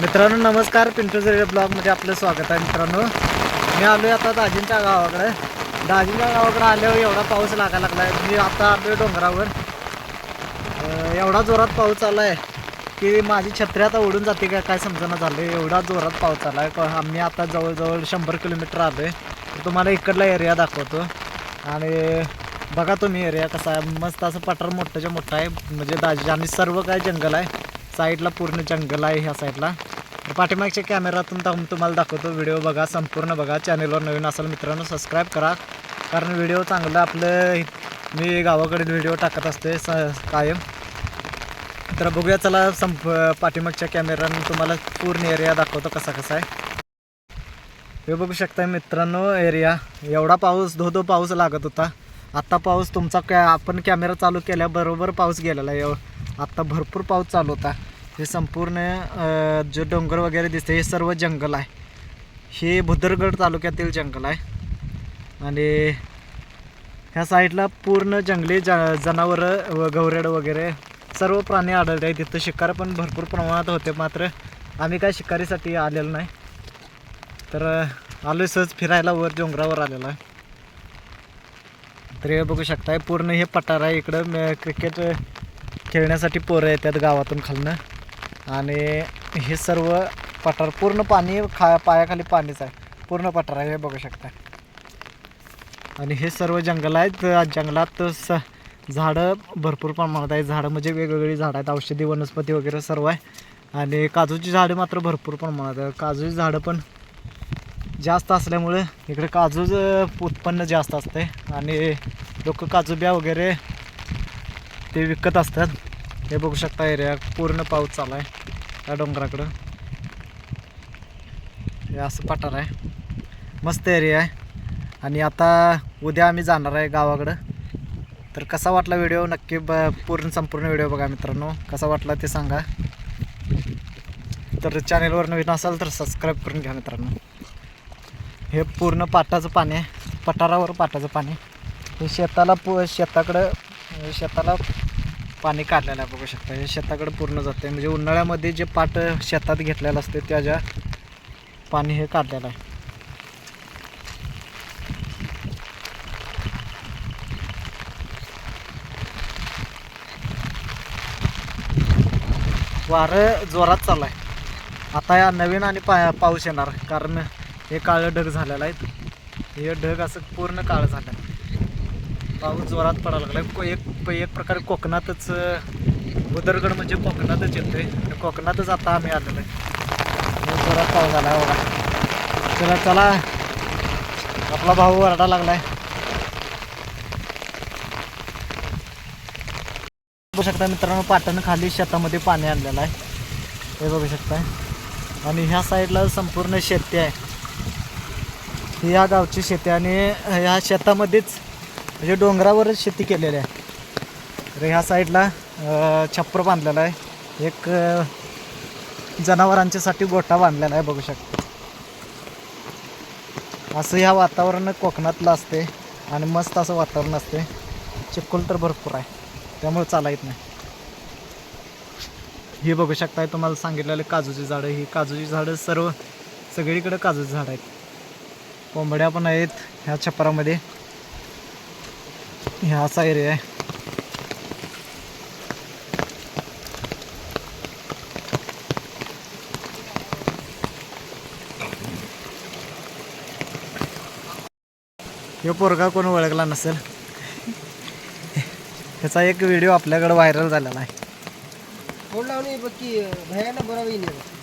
मित्रांनो नमस्कार. पिंटू जरे ब्लॉगमध्ये आपलं स्वागत आहे मित्रांनो. मी आलो आहे आता दाजींच्या गावाकडे. दाजींच्या गावाकडे आल्यावर एवढा पाऊस लागायला लागला आहे मी आता आलो आहे डोंगरावर एवढा जोरात पाऊस चालला आहे की माझी छत्री आता उडून जाते का काय समजणं झालं आहे एवढा जोरात पाऊस चालला आहे आम्ही आता जवळजवळ शंभर किलोमीटर आलो आहे तुम्हाला इकडला एरिया दाखवतो. आणि बघा तुम्ही एरिया कसा आहे. मस्त असं पठार मोठंच्या मोठा आहे. म्हणजे दाजी आणि सर्व काय जंगल आहे. साईडला पूर्ण जंगल आहे ह्या साईडला. तर पाठीमागच्या कॅमेरातून तर तुम्हाला दाखवतो व्हिडिओ बघा संपूर्ण बघा. चॅनेलवर नवीन असाल मित्रांनो सबस्क्राईब करा. कारण व्हिडिओ चांगलं आपलं मी गावाकडील व्हिडिओ टाकत असते स कायम. तर बघूया चला संप पाठीमागच्या कॅमेरानं तुम्हाला पूर्ण एरिया दाखवतो कसा कसा आहे. हे बघू शकता मित्रांनो एरिया एवढा पाऊस धो धो पाऊस लागत होता. आत्ता पाऊस तुमचा कॅ आपण कॅमेरा चालू केल्याबरोबर पाऊस गेलेला आहे. आत्ता भरपूर पाऊस चालू होता. हे संपूर्ण जे डोंगर वगैरे दिसते हे सर्व जंगल आहे. हे भुदरगड तालुक्यातील जंगल आहे. आणि ह्या साईडला पूर्ण जंगली ज जनावरं व गवरेड वगैरे सर्व प्राणी आढळले आहेत. तिथं शिकार पण भरपूर प्रमाणात होते. मात्र आम्ही काय शिकारीसाठी आलेलो नाही. तर आलो सहज फिरायला वर डोंगरावर आलेलो आहे. तर हे बघू शकताय पूर्ण हे पठार आहे. इकडं क्रिकेट खेळण्यासाठी पोरं येतात गावातून खालनं. आणि हे सर्व पठार पूर्ण पाणी खा पायाखाली पाणीच आहे. पूर्ण पठार आहे हे बघू शकता. आणि हे सर्व जंगल आहेत. जंगलात स झाडं भरपूर प्रमाणात आहेत. झाडं म्हणजे वेगवेगळी झाडं आहेत. औषधी वनस्पती वगैरे सर्व आहे. आणि काजूची झाडं मात्र भरपूर प्रमाणात आहे काजूची झाडं पण जास्त असल्यामुळे इकडे काजूचं उत्पन्न जास्त असते आणि लोक काजू बिया वगैरे ते विकत असतात. हे बघू शकता एरिया पूर्ण पाऊस चालू आहे त्या डोंगराकडं. हे असं पठार आहे. मस्त एरिया आहे. आणि आता उद्या आम्ही जाणार आहे गावाकडं. तर कसा वाटला व्हिडिओ? नक्की ब पूर्ण संपूर्ण व्हिडिओ बघा मित्रांनो. कसा वाटला ते सांगा. तर चॅनेलवर नवीन असाल तर सबस्क्राईब करून घ्या मित्रांनो. हे पूर्ण पाटाचं पाणी आहे. पठारावर पाटाचं पाणी हे शेताला पू शेताकडं शेताला पाणी काढलेलं आहे बघू शकता. हे शेताकडं पूर्ण जाते म्हणजे उन्हाळ्यामध्ये जे पाट शेतात घेतलेलं असते त्याच्या पाणी हे काढलेलं आहे. वारं जोरात चालू आहे आता या नवीन आणि पा पाऊस येणार कारण हे काळं ढग झालेलं आहे. हे ढग असं पूर्ण काळं झालं आहे. पाऊस जोरात पडायला लागला को एक एक प्रकारे कोकणातच उदरगड म्हणजे कोकणातच येतोय. आणि कोकणातच आता आम्ही आलेलो आहे. जोरात पाऊस झाला आहे बघा. चला चला. आपला भाऊ वरडा लागलाय. बघू शकता मित्रांनो पाटण खाली शेतामध्ये पाणी आणलेलं आहे. हे बघू शकता आणि ह्या साईडला संपूर्ण शेती आहे. ही या गावची शेती आणि ह्या शेतामध्येच म्हणजे डोंगरावरच शेती केलेली आहे. तर ह्या साईडला छप्पर बांधलेला आहे. एक जनावरांच्यासाठी गोठा बांधलेला आहे बघू शकता. असं ह्या वातावरण कोकणातलं असते आणि मस्त असं वातावरण असते. चिखल तर भरपूर आहे. त्यामुळे चाला येत नाही. ही बघू शकताय तुम्हाला सांगितलेलं काजूची झाडं. ही काजूची झाडं सर्व सगळीकडे काजूची झाडं आहेत. कोंबड्या पण आहेत ह्या छपरामध्ये ह्या असा एरिया आहे हे पोरगा कोण ओळखला नसेल? ह्याचा एक व्हिडिओ आपल्याकडे व्हायरल झालेला आहे.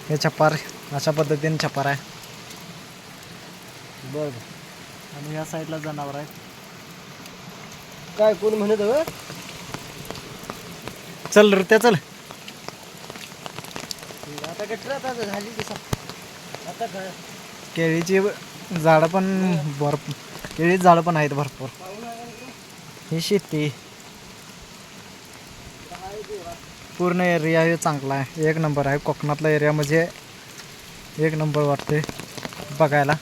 हे छप्पार अशा पद्धतीने छप्पार आहे. बर. आणि या साईडला जनावर आहे काय कोण म्हणत चल रे त्या चल. आता गटर आता झाली की सप आता काय? केळीची झाडं पण भरपूर केळीची झाडं पण आहेत भरपूर. ही शेती. पूर्ण एरिया हे चांगला आहे. एक नंबर आहे. कोकणातला एरिया म्हणजे एक नंबर वाटते बघायला.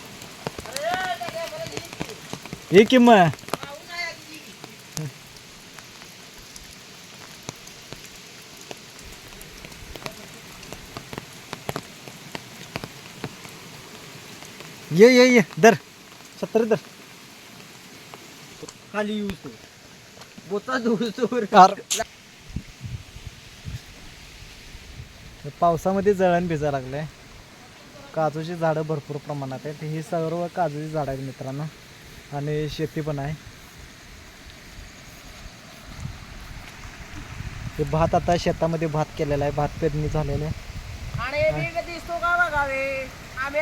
ही किंमत? ये ये ये दर छत्री दर खाली येऊस तो बोचा कार. पावसामध्ये जळण भिजायला लागलंय. काजूची झाडं भरपूर प्रमाणात आहेत. ही सर्व काजूची झाडं आहेत मित्रांनो. आणि शेती पण आहे. हे भात आता शेतामध्ये भात केलेला आहे. भात पेरणी झालेलं आहे. आम्ही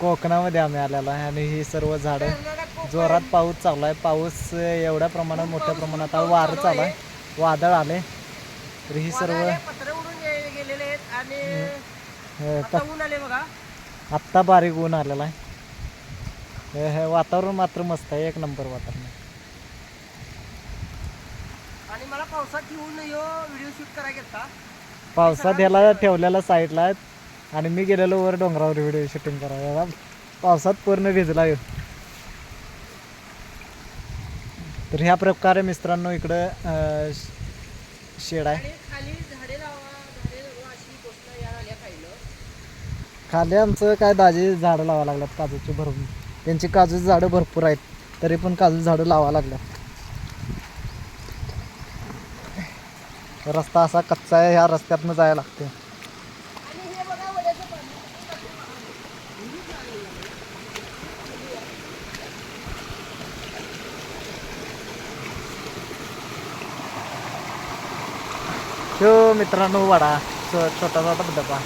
कोकणामध्ये. आम्ही आलेलो आहे आणि ही सर्व झाडं जोरात पाऊस चालू आहे. पाऊस एवढ्या प्रमाणात मोठ्या प्रमाणात आहे. वारं चालू आहे. वादळ आले तर ही सर्व पत्र उडून गे- गेलेले आहेत आणि अं, आता ऊन आले बघा. आत्ता बारीक ऊन आलेला आहे. हे- हे वातावरण मात्र मस्त आहे. एक नंबर वातावरण आहे. आणि मला पावसात ठेवून यो व्हिडिओ शूट करायला घेतला पावसात ह्याला ठेवलेला साईडला आहे. आणि मी गेलेलो वर डोंगरावर व्हिडिओ शूटिंग करायला. पावसात पूर्ण भिजला येऊ तर ह्या प्रकारे मित्रांनो इकडं शेड आहे. खाली आमचं काय दाजी झाडं लावा लागल्यात काजूची भरपूर त्यांची काजूची झाडं भरपूर आहेत तरी पण काजू झाडं लावा लागल्यात. रस्ता असा कच्चा आहे ह्या रस्त्यातनं जायला लागते आणि हे बघा वड्याचं पाणी तो मित्रांनो वडा छोटा छोटा डबा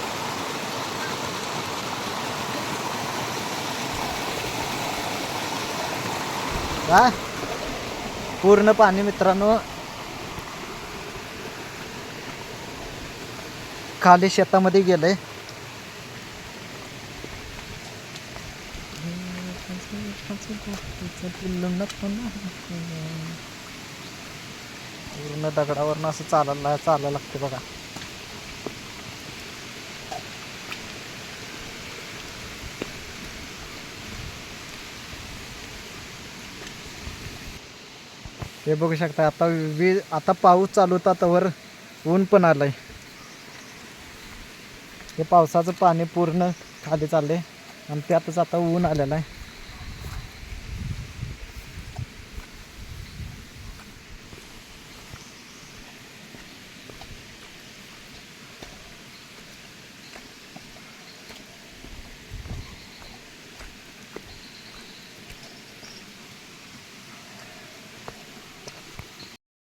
हा पूर्ण पाणी मित्रांनो खाली शेतामध्ये गेलंय पूर्ण दगडावरनं असं चालायला चालायला लागते बघा. हे बघू शकता आता वीज आता पाऊस चालू होता त्यावर ऊन पण आलंय. हे पावसाचं पाणी पूर्ण खाली चाललंय आणि त्यातच आता ऊन आलेलं आहे.